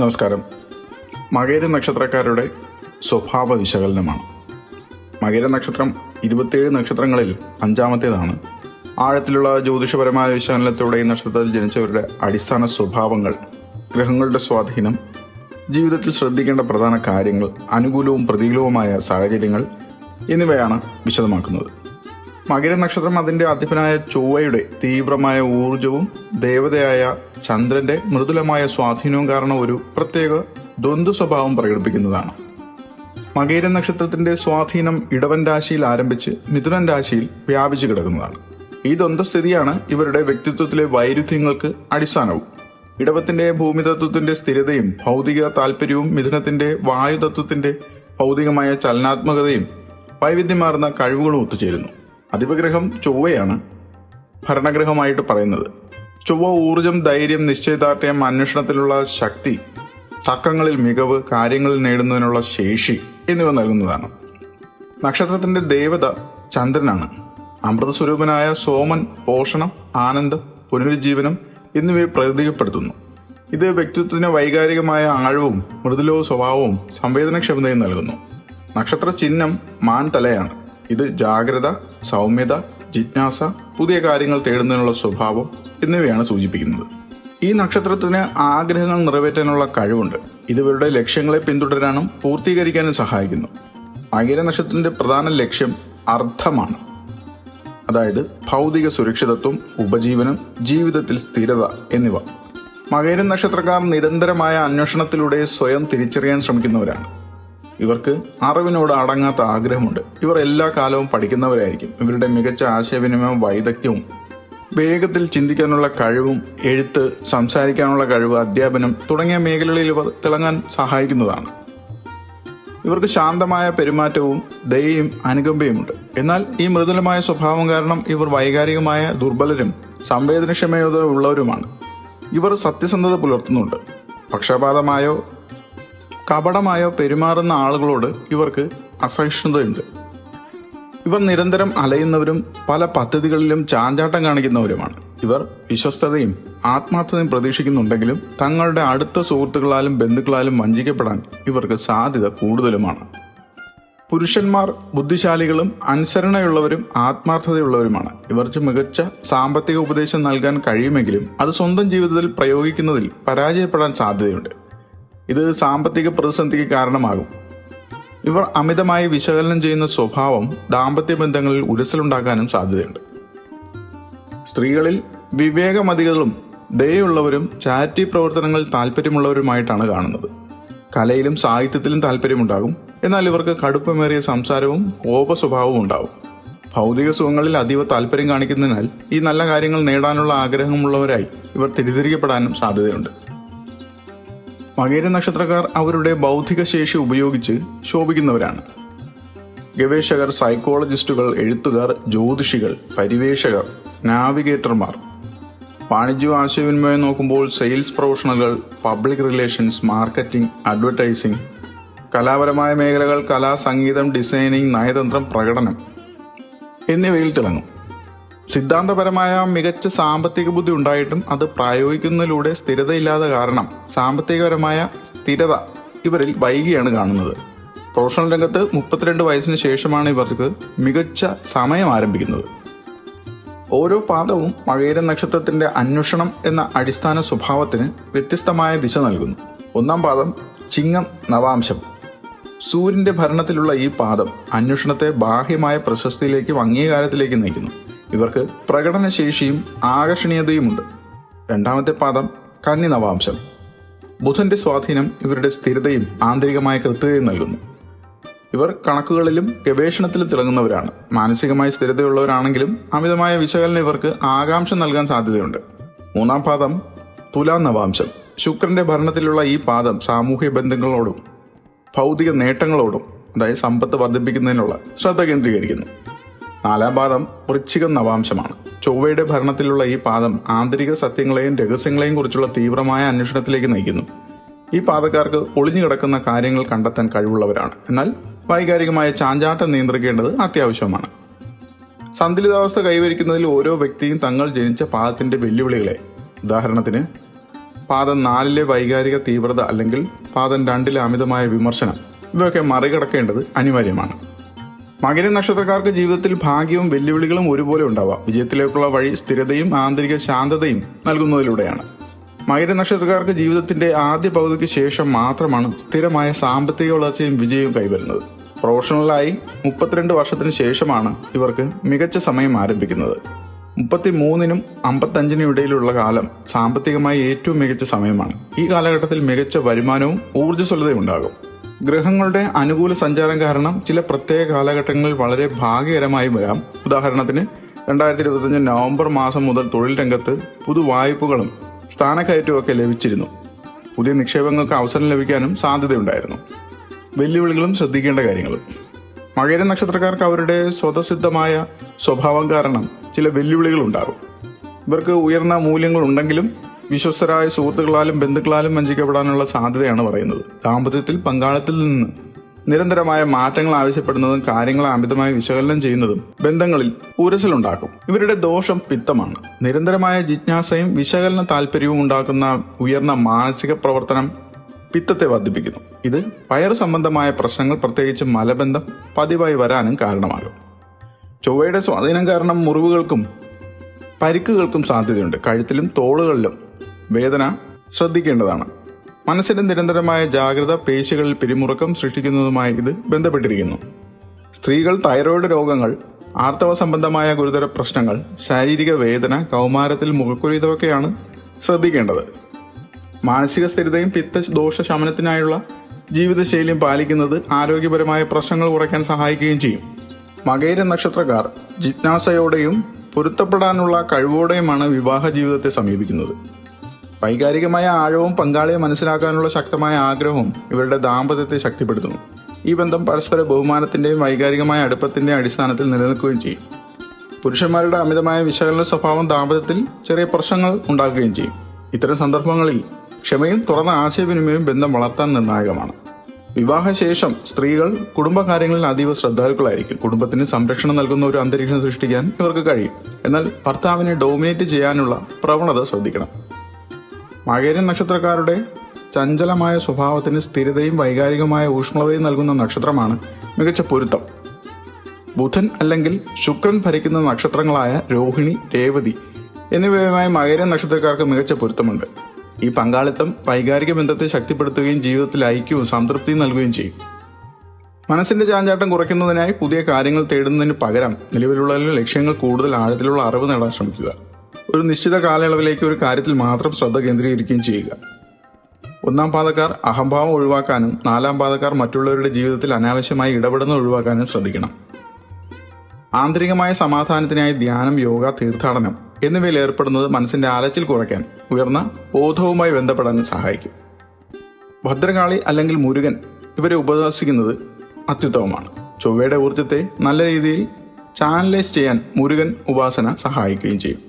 നമസ്കാരം. മകേര നക്ഷത്രക്കാരുടെ സ്വഭാവ വിശകലനമാണ്. മകര നക്ഷത്രം ഇരുപത്തിയേഴ് നക്ഷത്രങ്ങളിൽ അഞ്ചാമത്തേതാണ്. ആഴത്തിലുള്ള ജ്യോതിഷപരമായ വിശകലനത്തിലൂടെ ഈ നക്ഷത്രത്തിൽ ജനിച്ചവരുടെ അടിസ്ഥാന സ്വഭാവങ്ങൾ ഗ്രഹങ്ങളുടെ സ്വാധീനം ജീവിതത്തിൽ ശ്രദ്ധിക്കേണ്ട പ്രധാന കാര്യങ്ങൾ അനുകൂലവും പ്രതികൂലവുമായ സാഹചര്യങ്ങൾ എന്നിവയാണ് വിശദമാക്കുന്നത്. മകര നക്ഷത്രം അതിന്റെ അധിപനായ ചൊവ്വയുടെ തീവ്രമായ ഊർജവും ദേവതയായ ചന്ദ്രന്റെ മൃദുലമായ സ്വാധീനവും കാരണം ഒരു പ്രത്യേക ദ്വന്ദ്വ സ്വഭാവം പ്രകടിപ്പിക്കുന്നതാണ്. മകേര നക്ഷത്രത്തിന്റെ സ്വാധീനം ഇടവൻ രാശിയിൽ ആരംഭിച്ച് മിഥുനൻ രാശിയിൽ വ്യാപിച്ചു കിടക്കുന്നതാണ്. ഈ ദ്വന്ദ്വസ്ഥിതിയാണ് ഇവരുടെ വ്യക്തിത്വത്തിലെ വൈരുദ്ധ്യങ്ങൾക്ക് അടിസ്ഥാനവും. ഇടവത്തിന്റെ ഭൂമിതത്വത്തിന്റെ സ്ഥിരതയും ഭൗതിക താല്പര്യവും മിഥുനത്തിന്റെ വായുതത്വത്തിന്റെ ഭൗതികമായ ചലനാത്മകതയും വൈവിധ്യമാർന്ന കഴിവുകളും ഒത്തുചേരുന്നു. അധിപഗ്രഹം ചൊവ്വയാണ് ഭരണഗ്രഹമായിട്ട് പറയുന്നത്. ചൊവ്വ ഊർജം ധൈര്യം നിശ്ചയദാർഢ്യം അന്വേഷണത്തിലുള്ള ശക്തി തക്കങ്ങളിൽ മികവ് കാര്യങ്ങളിൽ നേടുന്നതിനുള്ള ശേഷി എന്നിവ നൽകുന്നതാണ്. നക്ഷത്രത്തിന്റെ ദേവത ചന്ദ്രനാണ്. അമൃതസ്വരൂപനായ സോമൻ പോഷണം ആനന്ദം പുനരുജ്ജീവനം എന്നിവയെ പ്രതീകപ്പെടുത്തുന്നു ഇത് വ്യക്തിത്വത്തിന് വൈകാരികമായ ആഴവും മൃദുലവും സ്വഭാവവും സംവേദനക്ഷമതയും നൽകുന്നു. നക്ഷത്ര ചിഹ്നം മാൻ തലയാണ്. ഇത് ജാഗ്രത സൗമ്യത ജിജ്ഞാസ പുതിയ കാര്യങ്ങൾ തേടുന്നതിനുള്ള സ്വഭാവം എന്നിവയാണ് സൂചിപ്പിക്കുന്നത്. ഈ നക്ഷത്രത്തിന് ആഗ്രഹങ്ങൾ നിറവേറ്റാനുള്ള കഴിവുണ്ട്. ഇവരുടെ ലക്ഷ്യങ്ങളെ പിന്തുടരാനും പൂർത്തീകരിക്കാനും സഹായിക്കുന്നു. മകര നക്ഷത്രത്തിന്റെ പ്രധാന ലക്ഷ്യം അർത്ഥമാണ് അതായത് ഭൗതിക സുരക്ഷിതത്വം ഉപജീവനം ജീവിതത്തിൽ സ്ഥിരത എന്നിവ. മകര നക്ഷത്രക്കാർ നിരന്തരമായ അന്വേഷണത്തിലൂടെ സ്വയം തിരിച്ചറിയാൻ ശ്രമിക്കുന്നവരാണ്. ഇവർക്ക് അറിവിനോട് അടങ്ങാത്ത ആഗ്രഹമുണ്ട്. ഇവർ എല്ലാ കാലവും പഠിക്കുന്നവരായിരിക്കും. ഇവരുടെ മികച്ച ആശയവിനിമയം വൈദഗ്ധ്യവും വേഗത്തിൽ ചിന്തിക്കാനുള്ള കഴിവും എഴുത്ത് സംസാരിക്കാനുള്ള കഴിവ് അധ്യാപനം തുടങ്ങിയ മേഖലകളിൽ ഇവർ തിളങ്ങാൻ സഹായിക്കുന്നതാണ്. ഇവർക്ക് ശാന്തമായ പെരുമാറ്റവും ദയയും അനുകമ്പയുമുണ്ട്. എന്നാൽ ഈ മൃദുലമായ സ്വഭാവം കാരണം ഇവർ വൈകാരികമായ ദുർബലരും സംവേദനക്ഷമതയുള്ളവരുമാണ് ഇവർ സത്യസന്ധത പുലർത്തുന്നുണ്ട്. പക്ഷപാതമായോ കപടമായോ പെരുമാറുന്ന ആളുകളോട് ഇവർക്ക് അസഹിഷ്ണുതയുണ്ട്. ഇവർ നിരന്തരം അലയുന്നവരും പല പദ്ധതികളിലും ചാഞ്ചാട്ടം കാണിക്കുന്നവരുമാണ്. ഇവർ വിശ്വസ്തതയും ആത്മാർത്ഥതയും പ്രതീക്ഷിക്കുന്നുണ്ടെങ്കിലും തങ്ങളുടെ അടുത്ത സുഹൃത്തുക്കളാലും ബന്ധുക്കളാലും വഞ്ചിക്കപ്പെടാൻ ഇവർക്ക് സാധ്യത കൂടുതലുമാണ്. പുരുഷന്മാർ ബുദ്ധിശാലികളും അനുസരണയുള്ളവരും ആത്മാർത്ഥതയുള്ളവരുമാണ്. ഇവർക്ക് മികച്ച സാമ്പത്തിക ഉപദേശം നൽകാൻ കഴിയുമെങ്കിലും അത് സ്വന്തം ജീവിതത്തിൽ പ്രയോഗിക്കുന്നതിൽ പരാജയപ്പെടാൻ സാധ്യതയുണ്ട്. ഇത് സാമ്പത്തിക പ്രതിസന്ധിക്ക് കാരണമാകും. ഇവർ അമിതമായി വിശകലനം ചെയ്യുന്ന സ്വഭാവം ദാമ്പത്യ ബന്ധങ്ങളിൽ ഉരസലുണ്ടാക്കാനും സാധ്യതയുണ്ട്. സ്ത്രീകളിൽ വിവേകമതികളും ദയുള്ളവരും ചാരിറ്റി പ്രവർത്തനങ്ങളിൽ താല്പര്യമുള്ളവരുമായിട്ടാണ് കാണുന്നത്. കലയിലും സാഹിത്യത്തിലും താല്പര്യമുണ്ടാകും എന്നാൽ ഇവർക്ക് കടുപ്പമേറിയ സംസാരവും കോപ സ്വഭാവവും ഉണ്ടാവും ഭൗതിക സുഖങ്ങളിൽ അതീവ താല്പര്യം കാണിക്കുന്നതിനാൽ ഈ നല്ല കാര്യങ്ങൾ നേടാനുള്ള ആഗ്രഹമുള്ളവരായി ഇവർ തിരിതിരിക്കപ്പെടാനും സാധ്യതയുണ്ട്. മകേര നക്ഷത്രക്കാർ അവരുടെ ബൗദ്ധിക ശേഷി ഉപയോഗിച്ച് ശോഭിക്കുന്നവരാണ്. ഗവേഷകർ സൈക്കോളജിസ്റ്റുകൾ എഴുത്തുകാർ ജ്യോതിഷികൾ പരിവേഷകർ നാവിഗേറ്റർമാർ. വാണിജ്യ ആശയവിനിമയം നോക്കുമ്പോൾ സെയിൽസ് പ്രൊഫഷണലുകൾ പബ്ലിക് റിലേഷൻസ് മാർക്കറ്റിംഗ് അഡ്വർടൈസിംഗ് കലാപരമായ മേഖലകൾ കലാ സംഗീതം ഡിസൈനിങ് നയതന്ത്രം പ്രകടനം എന്നിവയിൽ തിളങ്ങും. സിദ്ധാന്തപരമായ മികച്ച സാമ്പത്തിക ബുദ്ധി ഉണ്ടായിട്ടും അത് പ്രായോഗിക്കുന്നതിലൂടെ സ്ഥിരതയില്ലാതെ കാരണം സാമ്പത്തികപരമായ സ്ഥിരത ഇവരിൽ വൈകിയാണ് കാണുന്നത്. പ്രൊഫഷണൽ രംഗത്ത് മുപ്പത്തിരണ്ട് വയസ്സിന് ശേഷമാണ് ഇവർക്ക് മികച്ച സമയം ആരംഭിക്കുന്നത്. ഓരോ പാദവും മകേര നക്ഷത്രത്തിന്റെ അന്വേഷണം എന്ന അടിസ്ഥാന സ്വഭാവത്തിന് വ്യത്യസ്തമായ ദിശ നൽകുന്നു. ഒന്നാം പാദം ചിങ്ങം നവാംശം. സൂര്യന്റെ ഭരണത്തിലുള്ള ഈ പാദം അന്വേഷണത്തെ ബാഹ്യമായ പ്രശസ്തിയിലേക്കും അംഗീകാരത്തിലേക്കും നയിക്കുന്നു. ഇവർക്ക് പ്രകടനശേഷിയും ആകർഷണീയതയുമുണ്ട്. രണ്ടാമത്തെ പാദം കന്നി നവാംശം ബുധന്റെ സ്വാധീനം ഇവരുടെ സ്ഥിരതയും ആന്തരികമായ കൃത്യതയും നൽകുന്നു. ഇവർ കണക്കുകളിലും ഗവേഷണത്തിലും തിളങ്ങുന്നവരാണ്. മാനസികമായി സ്ഥിരതയുള്ളവരാണെങ്കിലും അമിതമായ വിശകലനം ഇവർക്ക് ആകാംക്ഷ നൽകാൻ സാധ്യതയുണ്ട്. മൂന്നാം പാദം തുലാം നവാംശം ശുക്രന്റെ ഭരണത്തിലുള്ള ഈ പാദം സാമൂഹ്യ ബന്ധങ്ങളോടും ഭൗതിക നേട്ടങ്ങളോടും അതായത് സമ്പത്ത് വർദ്ധിപ്പിക്കുന്നതിനുള്ള ശ്രദ്ധ കേന്ദ്രീകരിക്കുന്നു. നാലാം പാദം വൃശ്ചികം നവാംശമാണ്. ചൊവ്വയുടെ ഭരണത്തിലുള്ള ഈ പാദം ആന്തരിക സത്യങ്ങളെയും രഹസ്യങ്ങളെയും കുറിച്ചുള്ള തീവ്രമായ അന്വേഷണത്തിലേക്ക് നയിക്കുന്നു. ഈ പാതക്കാർക്ക് ഒളിഞ്ഞു കിടക്കുന്ന കാര്യങ്ങൾ കണ്ടെത്താൻ കഴിവുള്ളവരാണ്. എന്നാൽ വൈകാരികമായ ചാഞ്ചാട്ടം നിയന്ത്രിക്കേണ്ടത് അത്യാവശ്യമാണ്. സന്തുലിതാവസ്ഥ കൈവരിക്കുന്നതിൽ ഓരോ വ്യക്തിയും തങ്ങൾ ജനിച്ച പാദത്തിന്റെ വെല്ലുവിളികളെ. ഉദാഹരണത്തിന് പാദം നാലിലെ വൈകാരിക തീവ്രത അല്ലെങ്കിൽ പാദം രണ്ടിലെ അമിതമായ വിമർശനം ഇവയൊക്കെ മറികടക്കേണ്ടത് അനിവാര്യമാണ്. മകര നക്ഷത്രക്കാർക്ക് ജീവിതത്തിൽ ഭാഗ്യവും വെല്ലുവിളികളും ഒരുപോലെ ഉണ്ടാവാം. വിജയത്തിലേക്കുള്ള വഴി സ്ഥിരതയും ആന്തരിക ശാന്തതയും നൽകുന്നതിലൂടെയാണ്. മകര നക്ഷത്രക്കാർക്ക് ജീവിതത്തിന്റെ ആദ്യ പകുതിക്ക് ശേഷം മാത്രമാണ് സ്ഥിരമായ സാമ്പത്തിക വളർച്ചയും വിജയവും കൈവരുന്നത്. പ്രൊഫഷണലായി മുപ്പത്തിരണ്ട് വർഷത്തിന് ശേഷമാണ് ഇവർക്ക് മികച്ച സമയം ആരംഭിക്കുന്നത്. മുപ്പത്തി മൂന്നിനും അമ്പത്തഞ്ചിനും ഇടയിലുള്ള കാലം സാമ്പത്തികമായി ഏറ്റവും മികച്ച സമയമാണ്. ഈ കാലഘട്ടത്തിൽ മികച്ച വരുമാനവും ഊർജസ്വലതയും ഉണ്ടാകും. ഗ്രഹങ്ങളുടെ അനുകൂല സഞ്ചാരം കാരണം ചില പ്രത്യേക കാലഘട്ടങ്ങളിൽ വളരെ ഭാഗ്യകരമായി വരാം. ഉദാഹരണത്തിന് രണ്ടായിരത്തി ഇരുപത്തഞ്ച് നവംബർ മാസം മുതൽ തൊഴിൽ രംഗത്ത് പുതുവായ്പകളും സ്ഥാനക്കയറ്റവും ഒക്കെ ലഭിച്ചിരുന്നു. പുതിയ നിക്ഷേപങ്ങൾക്ക് അവസരം ലഭിക്കാനും സാധ്യതയുണ്ടായിരുന്നു. വെല്ലുവിളികളും ശ്രദ്ധിക്കേണ്ട കാര്യങ്ങളും. മകര നക്ഷത്രക്കാർക്ക് അവരുടെ സ്വതസിദ്ധമായ സ്വഭാവം കാരണം ചില വെല്ലുവിളികൾ ഉണ്ടാകും ഇവർക്ക് ഉയർന്ന മൂല്യങ്ങൾ ഉണ്ടെങ്കിലും വിശ്വസ്തരായ സുഹൃത്തുക്കളാലും ബന്ധുക്കളാലും വഞ്ചിക്കപ്പെടാനുള്ള സാധ്യതയാണ് പറയുന്നത്. ദാമ്പത്യത്തിൽ പങ്കാളിത്തിൽ നിന്ന് നിരന്തരമായ മാറ്റങ്ങൾ ആവശ്യപ്പെടുന്നതും കാര്യങ്ങളെ അമിതമായി വിശകലനം ചെയ്യുന്നതും ബന്ധങ്ങളിൽ ഉരസലുണ്ടാക്കും. ഇവരുടെ ദോഷം പിത്തമാണ്. നിരന്തരമായ ജിജ്ഞാസയും വിശകലന താല്പര്യവും ഉണ്ടാക്കുന്ന ഉയർന്ന മാനസിക പ്രവർത്തനം പിത്തത്തെ വർദ്ധിപ്പിക്കുന്നു. ഇത് വയറു സംബന്ധമായ പ്രശ്നങ്ങൾ പ്രത്യേകിച്ച് മലബന്ധം പതിവായി വരാനും കാരണമാകും. ചൊവ്വയുടെ സ്വാധീനം കാരണം മുറിവുകൾക്കും പരിക്കുകൾക്കും സാധ്യതയുണ്ട്. കഴുത്തിലും തോളുകളിലും വേദന ശ്രദ്ധിക്കേണ്ടതാണ്. മനസ്സിന്റെ നിരന്തരമായ ജാഗ്രത പേശികളിൽ പിരിമുറുക്കം സൃഷ്ടിക്കുന്നതുമായി ഇത് ബന്ധപ്പെട്ടിരിക്കുന്നു. സ്ത്രീകൾ തൈറോയിഡ് രോഗങ്ങൾ ആർത്തവ സംബന്ധമായ ഗുരുതര പ്രശ്നങ്ങൾ ശാരീരിക വേദന കൗമാരത്തിൽ മുഖക്കുരു ഇതൊക്കെയാണ് ശ്രദ്ധിക്കേണ്ടത്. മാനസിക സ്ഥിരതയും പിത്ത ദോഷ ശമനത്തിനായുള്ള ജീവിതശൈലിയും പാലിക്കുന്നത് ആരോഗ്യപരമായ പ്രശ്നങ്ങൾ കുറയ്ക്കാൻ സഹായിക്കുകയും ചെയ്യും. മകേര നക്ഷത്രക്കാർ ജിജ്ഞാസയോടെയും പൊരുത്തപ്പെടാനുള്ള കഴിവോടെയുമാണ് വിവാഹ ജീവിതത്തെ സമീപിക്കുന്നത്. വൈകാരികമായ ആഴവും പങ്കാളിയെ മനസ്സിലാക്കാനുള്ള ശക്തമായ ആഗ്രഹവും ഇവരുടെ ദാമ്പത്യത്തെ ശക്തിപ്പെടുത്തുന്നു. ഈ ബന്ധം പരസ്പര ബഹുമാനത്തിന്റെയും വൈകാരികമായ അടുപ്പത്തിന്റെയും അടിസ്ഥാനത്തിൽ നിലനിൽക്കുകയും ചെയ്യും. പുരുഷന്മാരുടെ അമിതമായ വിശകലന സ്വഭാവം ദാമ്പത്യത്തിൽ ചെറിയ പ്രശ്നങ്ങൾ ഉണ്ടാക്കുകയും ചെയ്യും. ഇത്തരം സന്ദർഭങ്ങളിൽ ക്ഷമയും തുറന്ന ആശയവിനിമയവും ബന്ധം വളർത്താൻ നിർണായകമാണ്. വിവാഹശേഷം സ്ത്രീകൾ കുടുംബകാര്യങ്ങളിൽ അതീവ ശ്രദ്ധാലുക്കളായിരിക്കും. കുടുംബത്തിന് സംരക്ഷണം നൽകുന്ന ഒരു അന്തരീക്ഷം സൃഷ്ടിക്കാൻ ഇവർക്ക് കഴിയും. എന്നാൽ ഭർത്താവിനെ ഡോമിനേറ്റ് ചെയ്യാനുള്ള പ്രവണത ശ്രദ്ധിക്കണം. മകര നക്ഷത്രക്കാരുടെ ചഞ്ചലമായ സ്വഭാവത്തിന് സ്ഥിരതയും വൈകാരികമായ ഊഷ്മളതയും നൽകുന്ന നക്ഷത്രമാണ് മികച്ച പൊരുത്തം. ബുധൻ അല്ലെങ്കിൽ ശുക്രൻ ഭരിക്കുന്ന നക്ഷത്രങ്ങളായ രോഹിണി രേവതി എന്നിവയുമായി മകര നക്ഷത്രക്കാർക്ക് മികച്ച പൊരുത്തമുണ്ട്. ഈ പങ്കാളിത്തം വൈകാരിക ബന്ധത്തെ ശക്തിപ്പെടുത്തുകയും ജീവിതത്തിൽ ഐക്യവും സംതൃപ്തിയും നൽകുകയും ചെയ്യും. മനസ്സിന്റെ ചാഞ്ചാട്ടം കുറയ്ക്കുന്നതിനായി പുതിയ കാര്യങ്ങൾ തേടുന്നതിന് പകരം നിലവിലുള്ള ലക്ഷ്യങ്ങൾ കൂടുതൽ ആഴത്തിലുള്ള അറിവ് നേടാൻ ശ്രമിക്കുക. ഒരു നിശ്ചിത കാലയളവിലേക്ക് ഒരു കാര്യത്തിൽ മാത്രം ശ്രദ്ധ കേന്ദ്രീകരിക്കുകയും ചെയ്യുക. ഒന്നാം പാതക്കാർ അഹംഭാവം ഒഴിവാക്കാനും നാലാം പാതക്കാർ മറ്റുള്ളവരുടെ ജീവിതത്തിൽ അനാവശ്യമായി ഇടപെടുന്നത് ഒഴിവാക്കാനും ശ്രദ്ധിക്കണം. ആന്തരികമായ സമാധാനത്തിനായി ധ്യാനം യോഗ തീർത്ഥാടനം എന്നിവയിൽ ഏർപ്പെടുന്നത് മനസ്സിന്റെ അലച്ചിൽ കുറയ്ക്കാൻ ഉയർന്ന ബോധവുമായി ബന്ധപ്പെടാൻ സഹായിക്കും. ഭദ്രകാളി അല്ലെങ്കിൽ മുരുകൻ ഇവരെ ഉപദേശിക്കുന്നത് അത്യുത്തമമാണ്. ചൊവ്വയുടെ ഊർജത്തെ നല്ല രീതിയിൽ ചാനലൈസ് ചെയ്യാൻ മുരുകൻ ഉപാസന സഹായിക്കുകയും ചെയ്യും.